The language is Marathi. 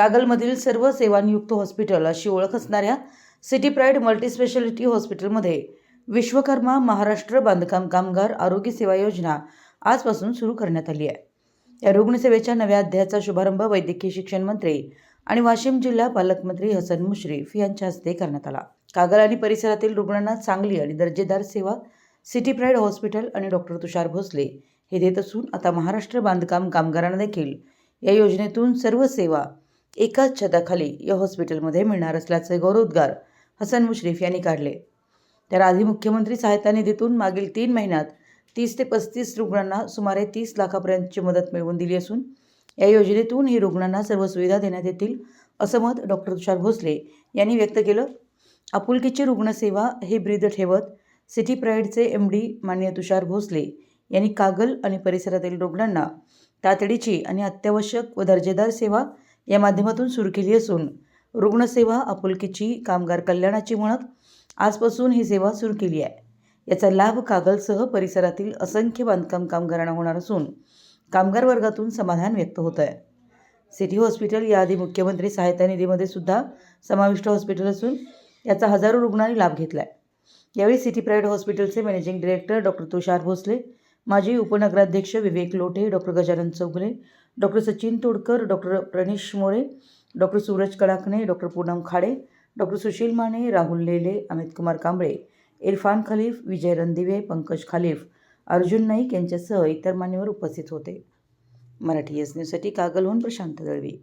कागलमधील सर्व सेवानियुक्त हॉस्पिटल अशी ओळख असणाऱ्या सिटी प्राईड मल्टीस्पेशालिटी हॉस्पिटलमध्ये विश्वकर्मा महाराष्ट्र बांधकाम कामगार आरोग्य सेवा योजना आजपासून सुरू करण्यात आली आहे. या रुग्णसेवेच्या नव्या अध्यायाचा शुभारंभ वैद्यकीय शिक्षण मंत्री आणि वाशिम जिल्हा पालकमंत्री हसन मुश्रीफ यांच्या हस्ते करण्यात आला. कागल आणि परिसरातील रुग्णांना चांगली आणि दर्जेदार सेवा सिटी प्राईड हॉस्पिटल आणि डॉक्टर तुषार भोसले हे देत असून आता महाराष्ट्र बांधकाम कामगारांना देखील या योजनेतून सर्व सेवा एकाच छताखाली या हॉस्पिटलमध्ये मिळणार असल्याचे गौरवोद्गार हसन मुश्रीफ यांनी काढले. तर आधी मुख्यमंत्री सहायता निधीतून मागील तीन महिन्यात तीस ते पस्तीस रुग्णांना सुमारे तीस लाखापर्यंतची मदत मिळवून दिली असून या योजनेतून ही रुग्णांना सर्व सुविधा देण्यात येतील असं मत डॉक्टर तुषार भोसले यांनी व्यक्त केलं. आपुलकीची रुग्णसेवा हे ब्रीद ठेवत सिटी प्राईडचे एम डी मान्य तुषार भोसले यांनी कागल आणि परिसरातील रुग्णांना तातडीची आणि अत्यावश्यक व दर्जेदार सेवा या माध्यमातून सुरू केली असून रुग्णसेवा आपुलकीची कामगार कल्याणाची म्हणत आजपासून ही सेवा सुरू केली आहे. याचा लाभ कागलसह परिसरातील असंख्य बांधकाम कामगारांना होणार असून कामगार वर्गातून समाधान व्यक्त होत आहे सिटी हॉस्पिटल याआधी मुख्यमंत्री सहायता निधीमध्ये सुद्धा समाविष्ट हॉस्पिटल असून याचा हजारो रुग्णांनी लाभ घेतला आहे यावेळी सिटी प्रायव्हेट हॉस्पिटलचे managing director doctor Tushar Bhosale माजी उपनगराध्यक्ष Vivek Lote doctor Gajanan Chougule doctor Sachin Todkar doctor Pranesh More doctor Suraj Kadakane doctor Poonam Khade doctor Sushil Mane Rahul Lele Amit Kumar Kamble Irfan Khalif Vijay Randive Pankaj Khalif Arjun Naik यांच्यासह इतर मान्यवर उपस्थित होते. मराठी एस न्यूजसाठी कागलहून प्रशांत दळवी.